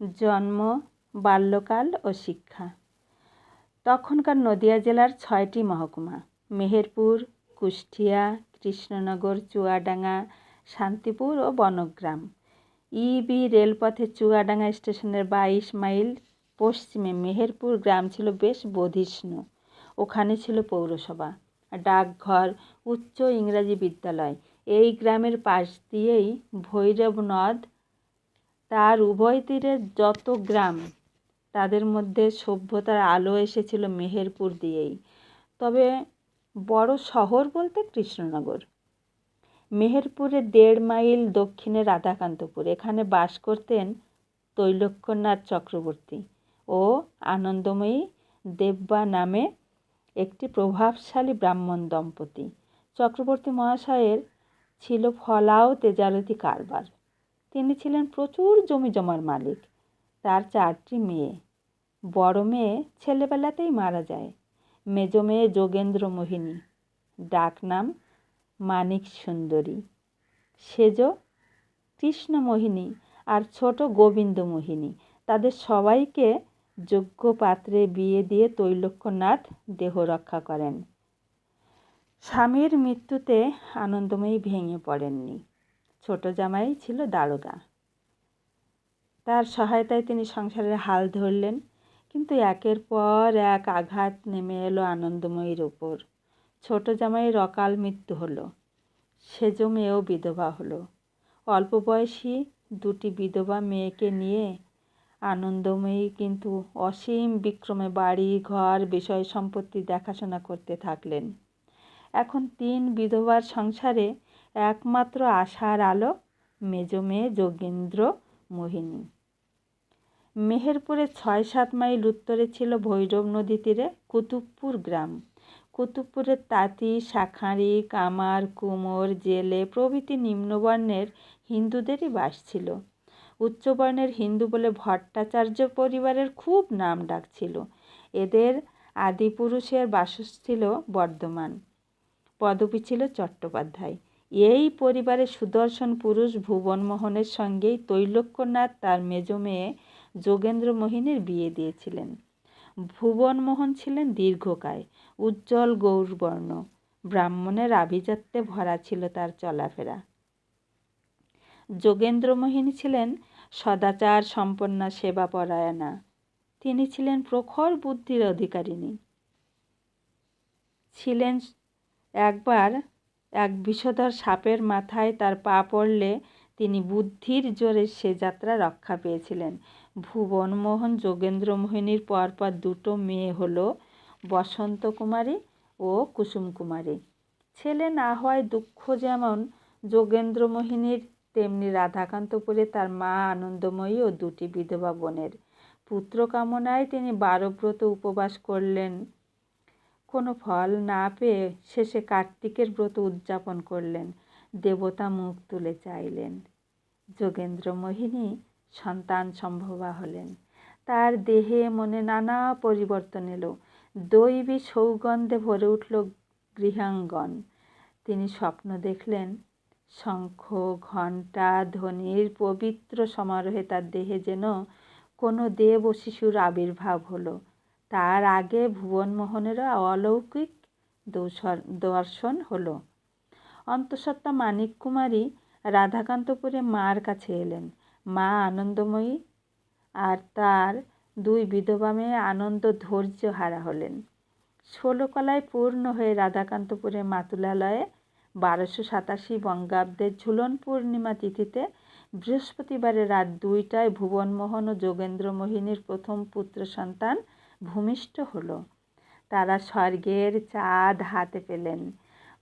জন্ম, বাল্যকাল ও শিক্ষা। তখনকার নদিয়া জেলার ছয়টি মহকুমা, মেহেরপুর, কুষ্টিয়া, কৃষ্ণনগর, চুয়াডাঙ্গা, শান্তিপুর ও বনগ্রাম। ইবি রেলপথে চুয়াডাঙ্গা স্টেশনের বাইশ মাইল পশ্চিমে মেহেরপুর গ্রাম ছিল বেশ বধিষ্ণু। ওখানে ছিল পৌরসভা, ডাকঘর, উচ্চ ইংরাজি বিদ্যালয়। এই গ্রামের পাশ দিয়েই ভৈরব নদ তার উভয় তীরে যত গ্রাম, তাদের মধ্যে সভ্যতার আলো এসেছিল মেহেরপুর দিয়েই। তবে বড় শহর বলতে কৃষ্ণনগর। মেহেরপুরে দেড় মাইল দক্ষিণে রাধাকান্তপুর। এখানে বাস করতেন তৈলক্যনাথ চক্রবর্তী ও আনন্দময়ী দেব্বা নামে একটি প্রভাবশালী ব্রাহ্মণ দম্পতি। চক্রবর্তী মহাশয়ের ছিল ফলাও তেজারতি কারবার। তিনি ছিলেন প্রচুর জমি জমার মালিক। তার চারটি মেয়ে। বড় মেয়ে ছেলেবেলাতেই মারা যায়। মেজ মেয়ে যোগেন্দ্র মোহিনী। ডাকনাম মানিক সুন্দরী। সেজ কৃষ্ণমোহিনী আর ছোট গোবিন্দ মোহিনী। তাদের সবাইকে যোগ্য পাত্রে বিয়ে দিয়ে তৈলক্যনাথ দেহ রক্ষা করেন। স্বামীর মৃত্যুতে আনন্দময়ী ভেঙে পড়েননি। ছোট জামাই ছিল দারোগা। তার সহায়তায় তিনি সংসারের হাল ধরলেন, কিন্তু একের পর এক আঘাত নেমে এলো আনন্দময়ীর ওপর। ছোট জামাইয়ের অকাল মৃত্যু হলো সেজ মেয়েও বিধবা হলো। অল্প বয়সী দুটি বিধবা মেয়েকে নিয়ে আনন্দময়ী কিন্তু অসীম বিক্রমে বাড়ি, ঘর, বিষয় সম্পত্তি দেখাশোনা করতে থাকলেন। এখন তিন বিধবার সংসারে একমাত্র আশার আলো, মেজ মেয়ে যোগেন্দ্র মোহিনী। মেহেরপুরের ছয় সাত মাইল উত্তরে ছিল ভৈরব নদী তীরে কুতুবপুর গ্রাম। কুতুবপুরের তাঁতি, শাঁখারি, কামার, কুমোর, জেলে প্রভৃতি নিম্নবর্ণের হিন্দুদেরই বাস ছিল। উচ্চবর্ণের হিন্দু বলে ভট্টাচার্য পরিবারের খুব নাম ডাক ছিল। এদের আদিপুরুষের বাসস্থ ছিল বর্ধমান। পদবী ছিল চট্টোপাধ্যায়। এই পরিবারে সুদর্শন পুরুষ ভুবনমোহনের সঙ্গেই তৈলক্যনাথ তার মেজ মেয়ে যোগেন্দ্র মোহিনীর বিয়ে দিয়েছিলেন। ভুবনমোহন ছিলেন দীর্ঘকায়, উজ্জ্বল গৌরবর্ণ, ব্রাহ্মণের আভিজাত্যে ভরা ছিল তার চলাফেরা। যোগেন্দ্র মোহিনী ছিলেন সদাচার সম্পন্না সেবাপরায়ণা। তিনি ছিলেন প্রখর বুদ্ধির অধিকারিণী। ছিলেন একবার এক বিষধর সাপের মাথায় তার পা পড়লে তিনি বুদ্ধির জোরে সে যাত্রা রক্ষা পেয়েছিলেন। ভুবনমোহন যোগেন্দ্র মোহিনীর পরপর দুটো মেয়ে হলো বসন্ত কুমারী ও কুসুম কুমারী। ছেলে না হওয়ায় দুঃখ যেমন যোগেন্দ্র মোহিনীর, তেমনি রাধাকান্তপুরে তার মা আনন্দময়ী ও দুটি বিধবা বোনের। পুত্র কামনায় তিনি বারব্রত উপবাস করলেন। কোনো ফল না পেয়ে শেষে কার্তিকের ব্রত উদযাপন করলেন। দেবতা মুখ তুলে চাইলেন। যোগেন্দ্র মোহিনী সন্তান সম্ভবা হলেন। তার দেহে মনে নানা পরিবর্তন এলো। দৈবী সৌগন্ধে ভরে উঠল গৃহাঙ্গন। তিনি স্বপ্ন দেখলেন, শঙ্খ, ঘণ্টা, ধ্বনির পবিত্র সমারোহে তার দেহে যেন কোনো দেব ও শিশুর আবির্ভাব হলো। তার আগে ভুবনমোহনেরও অলৌকিক দর্শন হলো। অন্তঃসত্ত্বা মানিক কুমারী রাধাকান্তপুরে মার কাছে এলেন। মা আনন্দময়ী আর তার দুই বিধবা মেয়ে আনন্দ ধৈর্য হারা হলেন। ষোলকলায় পূর্ণ হয়ে রাধাকান্তপুরে মাতুলালয়ে বারোশো সাতাশি বঙ্গাব্দের ঝুলন পূর্ণিমা তিথিতে বৃহস্পতিবারে রাত দুইটায় ভুবনমোহন ও যোগেন্দ্র মোহিনীর প্রথম পুত্র সন্তান ভূমিষ্ঠ হলো। তারা স্বর্গের চাঁদ হাতে পেলেন।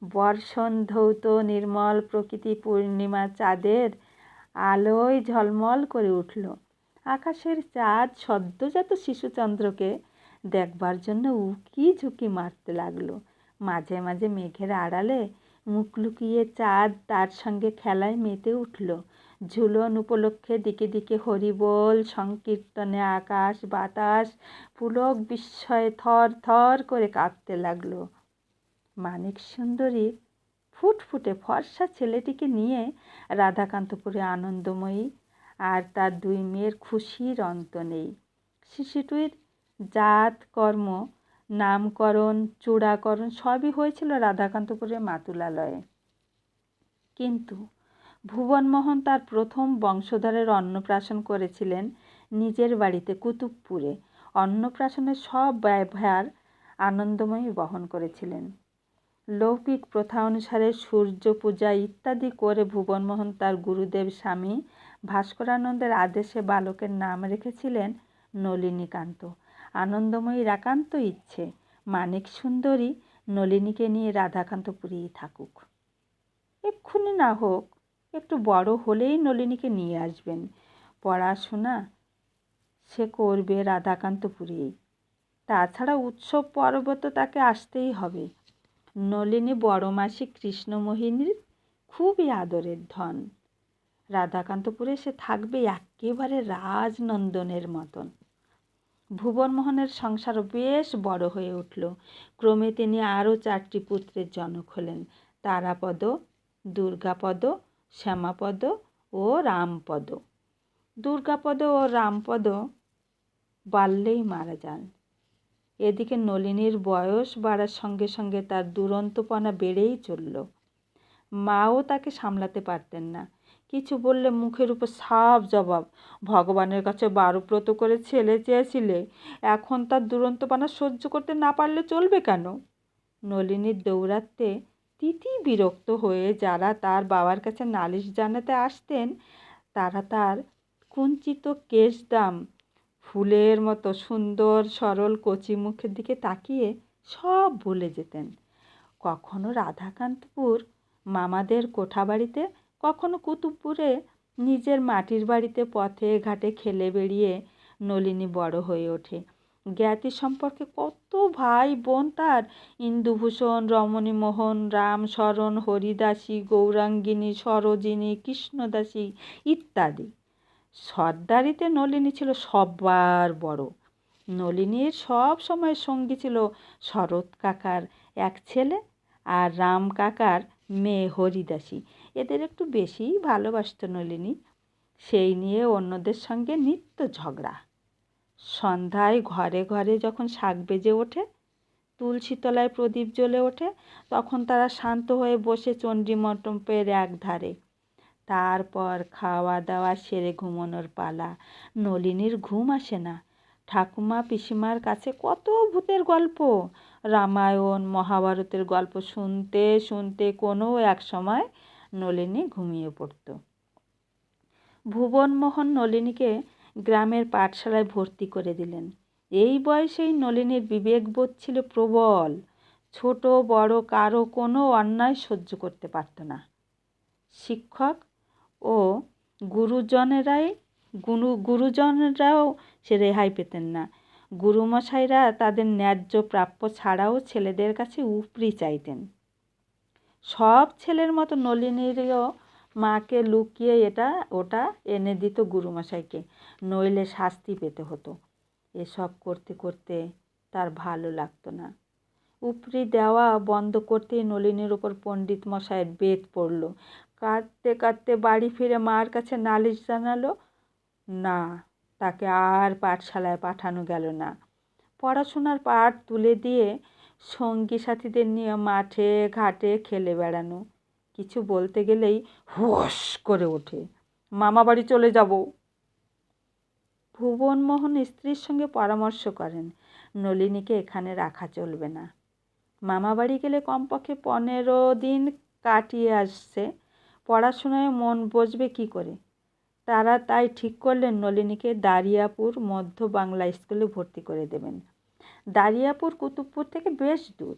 বর্ষণ ধৌত নির্মল প্রকৃতি পূর্ণিমা চাঁদের আলোয় ঝলমল করে উঠল। আকাশের চাঁদ সদ্যজাত শিশুচন্দ্রকে দেখবার জন্য উকি ঝুঁকি মারতে লাগল। মাঝে মাঝে মেঘের আড়ালে মুখ লুকিয়ে চাঁদ তার সঙ্গে খেলায় মেতে উঠল। ঝুলন উপলক্ষে দিকে দিকে হরিবোল, সংকীর্তনে আকাশ, বাতাস, পুলক বিস্ময়ে থর থর করে কাঁপতে লাগল। মানিক সুন্দরীর ফুটফুটে ফর্সা ছেলেটিকে নিয়ে রাধাকান্তপুরে আনন্দময়ী, আর তার দুই মেয়ের খুশির অন্ত নেই। শিশুটির জাত, কর্ম, নামকরণ, চূড়াকরণ সবই হয়েছিল রাধাকান্তপুরের মাতুলালয়ে। কিন্তু ভুবনমোহন তার প্রথম বংশধরের অন্নপ্রাশন করেছিলেন নিজের বাড়িতে কুতুবপুরে। অন্নপ্রাশনের সব ব্যবহার আনন্দময়ী বহন করেছিলেন। লৌকিক প্রথা অনুসারে সূর্য পূজা ইত্যাদি করে ভুবনমোহন তার গুরুদেব স্বামী ভাস্করানন্দের আদেশে বালকের নাম রেখেছিলেন নলিনীকান্ত। আনন্দময়ীর একান্ত ইচ্ছে, মানিক সুন্দরী নলিনীকে নিয়ে রাধাকান্ত রাধাকান্তপুরেই থাকুক। এক্ষুনি না হোক একটু বড় হলেই নলিনীকে নিয়ে আসবেন। পড়াশোনা সে করবে রাধাকান্তপুরেই। তাছাড়া উৎসব পর্ব তো তাকে আসতেই হবে। নলিনী বড় মাসি কৃষ্ণমোহিনীর খুবই আদরের ধন। রাধাকান্তপুরে সে থাকবে একেবারে রাজনন্দনের মতন। ভুবনমোহনের সংসারও বেশ বড় হয়ে উঠল। ক্রমে তিনি আরও চারটি পুত্রের জনক হলেন। তারাপদ, দুর্গাপদ শ্যামাপদ ও রামপদ। দুর্গাপদ ও রামপদ বাড়লেই মারা যান। এদিকে নলিনীর বয়স বাড়ার সঙ্গে সঙ্গে তার দুরন্তপনা বেড়েই চলল। মাও তাকে সামলাতে পারতেন না। কিছু বললে মুখের উপর সাফ জবাব, ভগবানের কাছে বারুব্রত করে ছেলে চেয়েছিলে, এখন তার দুরন্তপনা সহ্য করতে না পারলে চলবে কেন? নলিনীর দৌরাত্মে তিতি বিরক্ত হয়ে যারা তার বাবার কাছে নালিশ জানাতে আসতেন, তারা তার কুঞ্চিত কেশদাম, ফুলের মতো সুন্দর সরল কচি মুখের দিকে তাকিয়ে সব ভুলে যেতেন। কখনো রাধাকান্তপুর মামাদের কোঠাবাড়িতে, কখনো কুতুবপুরে নিজের মাটির বাড়িতে পথে ঘাটে খেলে বেরিয়ে নলিনী বড় হয়ে ওঠে। জ্ঞাতি সম্পর্কে কত ভাই বোন তার? ইন্দুভূষণ রমণীমোহন রামশরণ হরিদাসী, গৌরাঙ্গিনী, সরোজিনী, কৃষ্ণদাসী ইত্যাদি। সর্দারিতে নলিনী ছিল সবার বড়। নলিনীর সব সময় সঙ্গী ছিল শরৎ কাকার এক ছেলে আর রাম কাকার মেয়ে হরিদাসী। এদের একটু বেশিই ভালোবাসত নলিনী। সেই নিয়ে অন্যদের সঙ্গে নিত্য ঝগড়া। সন্ধ্যায় ঘরে ঘরে যখন শাক বেজে ওঠে, তুলসী তলায় প্রদীপ জ্বলে ওঠে, তখন তারা শান্ত হয়ে বসে চণ্ডী মণ্ডপের এক ধারে তারপর খাওয়া দাওয়া সেরে ঘুমানোর পালা। নলিনীর ঘুম আসে না। ঠাকুমা পিসিমার কাছে কত ভূতের গল্প। রামায়ণ, মহাভারতের গল্প শুনতে শুনতে কোনো এক সময় নলিনী ঘুমিয়ে পড়ত। ভুবনমোহন নলিনীকে গ্রামের পাঠশালায় ভর্তি করে দিলেন। এই বয়সেই নলিনীর বিবেকবোধ ছিল প্রবল। ছোট, বড়, কারও কোনো অন্যায় সহ্য করতে পারত না। শিক্ষক ও গুরুজনেরাই, গুরু, গুরুজনরাও সে রেহাই পেতেন না। গুরুমশাইরা তাদের ন্যায্য প্রাপ্য ছাড়াও ছেলেদের কাছে উপরি চাইতেন। সব ছেলের মতো নলিনীরও মাকে লুকিয়ে এটা, ওটা এনে দিত গুরুমশাইকে। নইলে শাস্তি পেতে হতো। এসব করতে করতে তার ভালো লাগতো না। উপরি দেওয়া বন্ধ করতেই নলিনীর ওপর পণ্ডিত মশাইয়ের বেদ পড়ল। কাঁদতে কাঁদতে বাড়ি ফিরে মার কাছে নালিশ জানালো, না, তাকে আর পাঠশালায় পাঠানো গেল না। পড়াশোনার পাঠ তুলে দিয়ে সঙ্গী সাথীদের নিয়ে মাঠে, ঘাটে খেলে বেড়ানো। কিছু বলতে গেলেই হোস করে ওঠে। মামা বাড়ি চলে যাব। ভুবনমোহন স্ত্রীর সঙ্গে পরামর্শ করেন, নলিনীকে এখানে রাখা চলবে না। মামা বাড়ি গেলে কমপক্ষে পনেরো দিন কাটিয়ে আসছে, পড়াশোনায় মন বসবে কি করে? তারা তাই ঠিক করলেন, নলিনীকে দারিয়াপুর মধ্য বাংলা স্কুলে ভর্তি করে দেবেন। দারিয়াপুর কুতুবপুর থেকে বেশ দূর,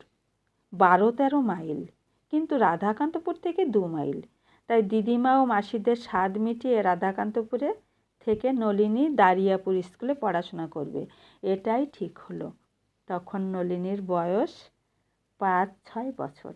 বারো তেরো মাইল, কিন্তু রাধাকান্তপুর থেকে দু মাইল। তাই দিদিমা ও মাসিদের স্বাদ মিটিয়ে রাধাকান্তপুরে থেকে নলিনী দারিয়াপুর স্কুলে পড়াশোনা করবে। এটাই ঠিক হলো। তখন নলিনীর বয়স পাঁচ ছয় বছর।